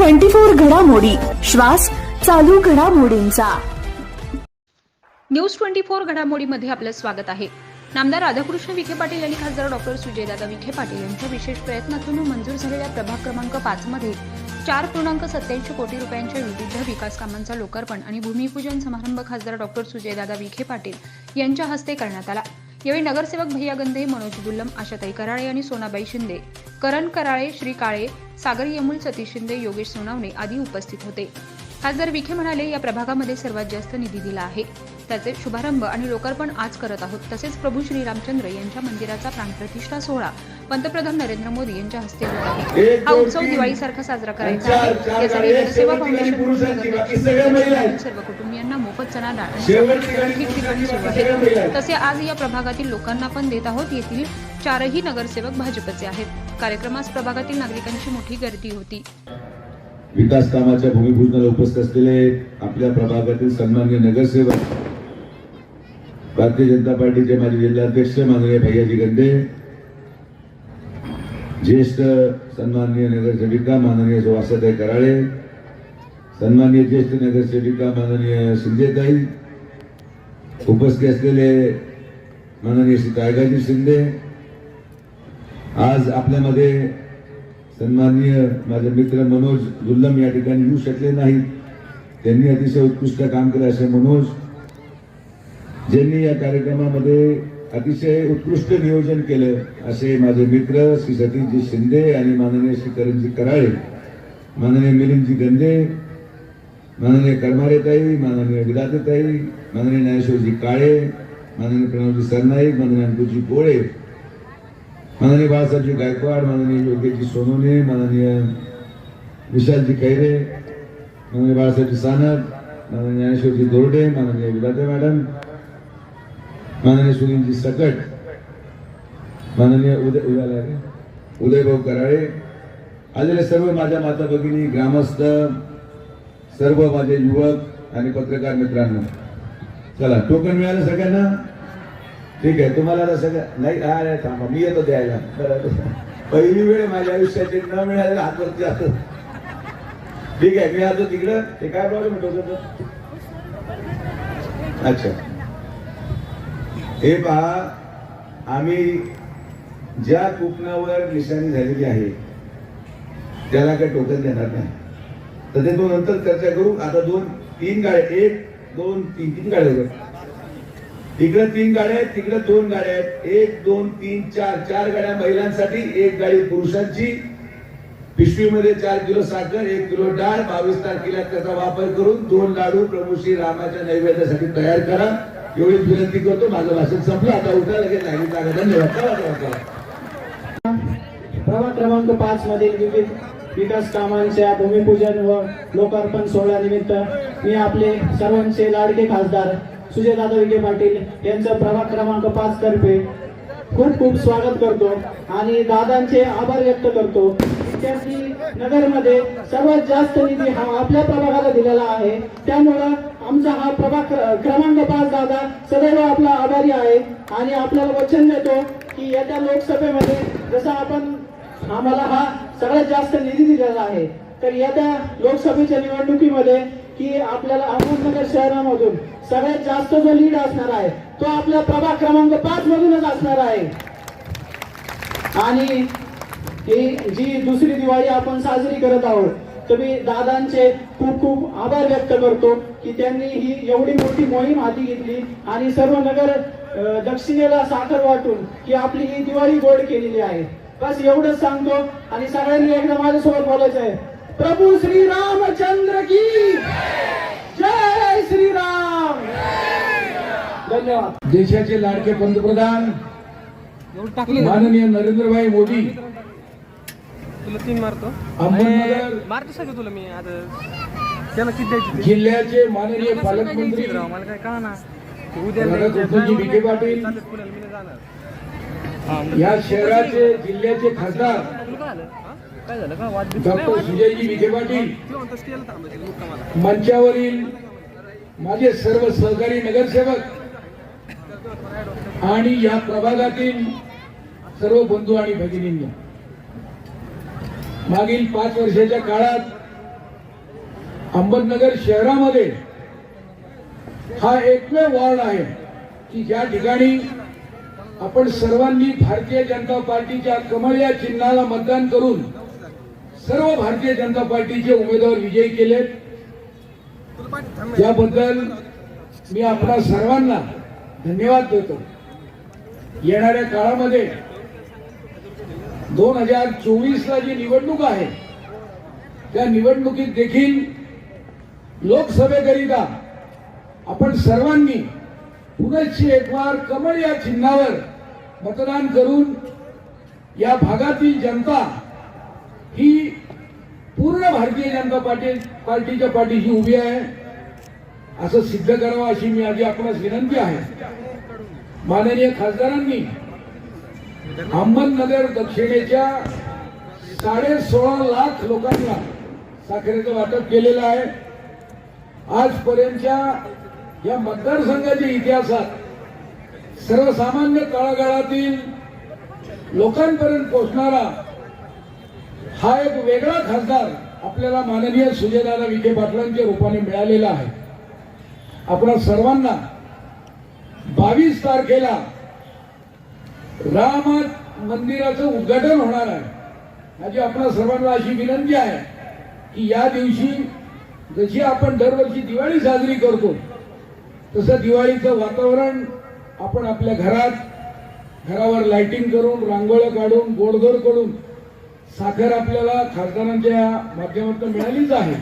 Twenty four घडामोडी. श्वास चालू घडामोडींचा. न्यूज ट्वेंटी फोर घडामोडीमध्ये आपलं स्वागत आहे. नामदार राधाकृष्ण विखे पाटील आणि खासदार डॉक्टर सुजयदादा विखे पाटील यांच्या विशेष प्रयत्नातून मंजूर झालेल्या प्रभाग क्रमांक पाच मध्ये चार पूर्णांक सत्याऐंशी कोटी रुपयांच्या विविध विकास कामांचा लोकार्पण आणि भूमिपूजन समारंभ खासदार डॉक्टर सुजयदादा विखे पाटील यांच्या हस्ते करण्यात आला. यावेळी नगरसेवक भैया गंधे मनोज गुल्लम आशाताई कराळे आणि सोनाबाई शिंदे. करण कराळे श्री काळे सागर यमुल सतीश शिंदे योगेश सोनावणे आदी उपस्थित होते. खासदार विखे म्हणाले या प्रभागामध्ये सर्वात जास्त निधी दिला आहे. त्याचे शुभारंभ आणि लोकार्पण आज करत आहोत. तसेच प्रभू श्रीरामचंद्र यांच्या मंदिराचा प्राणप्रतिष्ठा सोहळा पंतप्रधान नरेंद्र मोदी यांच्या हस्ते होत आहे. हा उत्सव दिवाळीसारखा साजरा करायचा आहे. यासाठी जनसेवा फाउंडेशन सर्व कुटुंबियांना मोफत चणा डाळ ठिकठिकाणी सुरू आहे. तसे आज या प्रभागातील लोकांना पण देत आहोत. येथील चारही नगरसेवक भाजपचे आहेत. कार्यक्रमास प्रभागातील नागरिकांची मोठी गर्दी होती. विकास कामाच्या भूमिपूजनाला उपस्थित असलेले आपल्या प्रभागातील सन्मान्य नगरसेवक भारतीय जनता पार्टीचे माजी जिल्हाध्यक्ष माननीय भैयाजी गंडे ज्येष्ठ सन्माननीय नगरसेविका माननीय सुवासाताई कराळे सन्माननीय ज्येष्ठ नगरसेविका माननीय शिंदेताई उपस्थित असलेले माननीय श्री कायगाजी शिंदे आज आपल्यामध्ये सन्माननीय माझे मित्र मनोज गुल्लम या ठिकाणी येऊ शकले नाहीत. त्यांनी अतिशय उत्कृष्ट काम केलं असे मनोज ज्यांनी या कार्यक्रमामध्ये अतिशय उत्कृष्ट नियोजन केलं असे माझे मित्र श्री सतीशजी शिंदे आणि माननीय श्री करणजी कराळे माननीय मिलिंदजी गंदे माननीय करमारेताई माननीय विदातेताई माननीय ज्ञानेश्वरजी काळे माननीय प्रणवजी सरनाईक माननीय अंकुजी पोळे माननीय बाळासाहेबजी गायकवाड माननीय योगेशजी सोनोने माननीय विशालजी खैरे माननीय बाळासाहेबजी सानप माननीय ज्ञानेश्वरजी दोरडे माननीय विलाते मॅडम माननीय सुनीलजी सकट माननीय उदय उदय उदयभाऊ कराळे आलेले सर्व माझ्या माता भगिनी ग्रामस्थ सर्व माझे युवक आणि पत्रकार मित्रांनो. चला टोकन मिळालं सगळ्यांना? ठीक आहे तुम्हाला आता सगळं नाही अरे थांबा मी येतो द्यायला. पहिली वेळ माझ्या आयुष्याची न मिळालेला हातवरती असतो ठीक आहे मी आलो तिकडं. ते काय प्रॉब्लेम होतो अच्छा. हे पहा आम्ही ज्या कुपनावर निशाणी झालेली आहे त्याला काही टोकन देणार नाही. तर ते दोन नंतर चर्चा करू. आता दोन तीन गाड्या एक दोन तीन तीन गाड्या इकडे तीन गाड्या आहेत तिकडे दोन गाड्या आहेत. एक दोन तीन चार चार गाड्या महिलांसाठी एक गाडी पुरुषांची. पिशवीमध्ये चार किलो साखर एक किलो डाळ बावीस तारखेला त्याचा वापर करून दोन लाडू प्रभू श्री रामाच्या नैवेद्यासाठी तयार करा. एवढीच विनंती करतो. माझं भाषण संपलं. आता उठा लगेच नाही धन्यवाद. प्रभाग क्रमांक पाच मधील विविध विकास कामांच्या भूमिपूजन व लोकार्पण सोहळ्यानिमित्त मी आपले सर्वांचे लाडके खासदार सुजयदादा विखे पाटील यांचं प्रभाग क्रमांक पाच तर्फे खूप खूप स्वागत करतो आणि दादांचे आभार व्यक्त करतो. विद्यार्थी नगरमध्ये सर्वात जास्त निधी हा आपल्या प्रभागाला दिलेला आहे. त्यामुळं आमचा हा प्रभाग क्र- क्रमांक पाच दादा सदैव आपला आभारी आहे. आणि आपल्याला वचन देतो की येत्या लोकसभेमध्ये जसं आपण आम्हाला हा सगळ्यात जास्त निधी दिलेला आहे तर येत्या लोकसभेच्या निवडणुकीमध्ये की आपल्याला अहमदनगर शहरामधून सगळ्यात जास्त जो लीड असणार आहे तो आपला प्रभाग क्रमांक पाच मधूनच असणार आहे. आणि ही जी दुसरी दिवाळी आपण साजरी करत आहोत तर मी दादांचे खूप खूप आभार व्यक्त करतो की त्यांनी ही एवढी मोठी मोहीम हाती घेतली आणि सर्व नगर दक्षिणेला साखर वाटून की आपली ही दिवाळी गोड केलेली आहे. बस एवढंच सांगतो आणि सगळ्यांनी एकदा माझ्यासोबत बोलायचं आहे प्रभू श्री रामचंद्र की जय श्रीराम धन्यवाद. देशाचे लाडके पंतप्रधान माननीय नरेंद्रभाई मोदी. तुला तीन मारतो. मारतो सगळं तुला मी आता त्याला किती द्यायची? जिल्ह्याचे माननीय पालकमंत्री मला काय उद्या पाटील. या शहराचे जिल्ह्याचे खासदार काय झालं? का वाद डॉक्टर सुजयजी विखे पाटील. मंचावरील माझे सर्व सहकारी नगरसेवक आणि या प्रभागातील सर्व बंधू आणि भगिनींनी मागील पाच वर्षाच्या काळात अहमदनगर शहरामध्ये हा एकमेव वॉर्ड आहे की ज्या ठिकाणी आपण सर्वांनी भारतीय जनता पार्टीच्या कमळ या चिन्हाला मतदान करून सर्व भारतीय जनता पार्टीचे उमेदवार विजयी केले याबद्दल मी आपल्या सर्वांना धन्यवाद देतो. येणाऱ्या काळामध्ये दोन हजार चोवीस ला जी निवडणूक आहे त्या निवडणुकीत देखील लोकसभेकरिता आपण सर्वांनी पुनश्ची एक वार कमळ या चिन्हावर मतदान करून या भागातील जनता ही पूर्ण भारतीय जनता पार्टी पार्टीच्या पाठीशी उभी आहे. असं सिद्ध करावं अशी मी आधी आपणास विनंती आहे. माननीय खासदारांनी अहमदनगर दक्षिणेच्या साडे सोळा लाख लोकांना साखरेचं वाटप केलेलं आहे. आजपर्यंतच्या या मतदारसंघाच्या इतिहासात सर्वसामान्य तळागाळातील लोकांपर्यंत पोहोचणारा हा एक वेगळा खासदार आपल्याला माननीय सुजयदादा विखे पाटलांच्या रूपाने मिळालेला आहे. आपल्या सर्वांना बावीस तारखेला राम मंदिराचं उद्घाटन होणार आहे. माझी आपल्या सर्वांना अशी विनंती आहे की या दिवशी जशी आपण दरवर्षी दिवाळी साजरी करतो तसं दिवाळीचं वातावरण आपण आपल्या घरात घरावर लाइटिंग करून रांगोळ्या काढून गोडधोड करून साखर आपल्याला खासदारांच्या माध्यमातून मिळालीच आहे.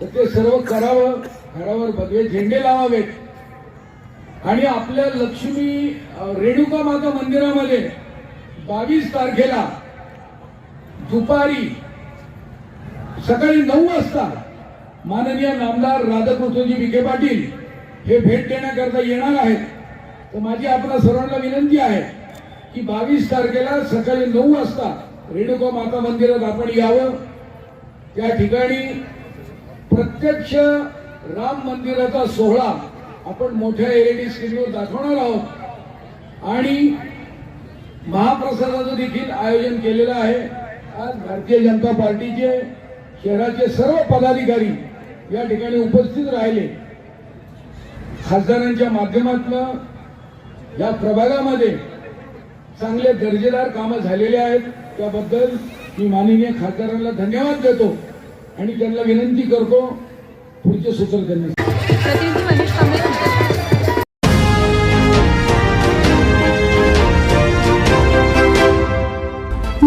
तर ते सर्व करावं घरावर भगवे झेंडे लावावेत. आणि आपल्या लक्ष्मी रेणुका माता मंदिरामध्ये बावीस तारखेला दुपारी सकाळी नऊ वाजता माननीय नामदार राधाकृष्णजी विखे पाटील हे भेट देण्याकरता येणार आहेत. तर माझी आपल्या सर्वांना विनंती आहे की बावीस तारखेला सकाळी नऊ वाजता रेणुका माता मंदिरात आपण यावं. त्या ठिकाणी प्रत्यक्ष राम मंदिराचा सोहळा आपण मोठ्या एलईडी स्क्रीनवर दाखवणार आहोत. आणि महाप्रसादाचं देखील आयोजन केलेलं आहे. आज भारतीय जनता पार्टीचे शहराचे सर्व पदाधिकारी या ठिकाणी उपस्थित राहिले. खासदारांच्या माध्यमातून या प्रभागामध्ये चांगले दर्जेदार कामं झालेले आहेत. त्याबद्दल मी माननीय खासदारांना धन्यवाद देतो आणि त्यांना विनंती करतो. पुढचे सूचन करण्यासाठी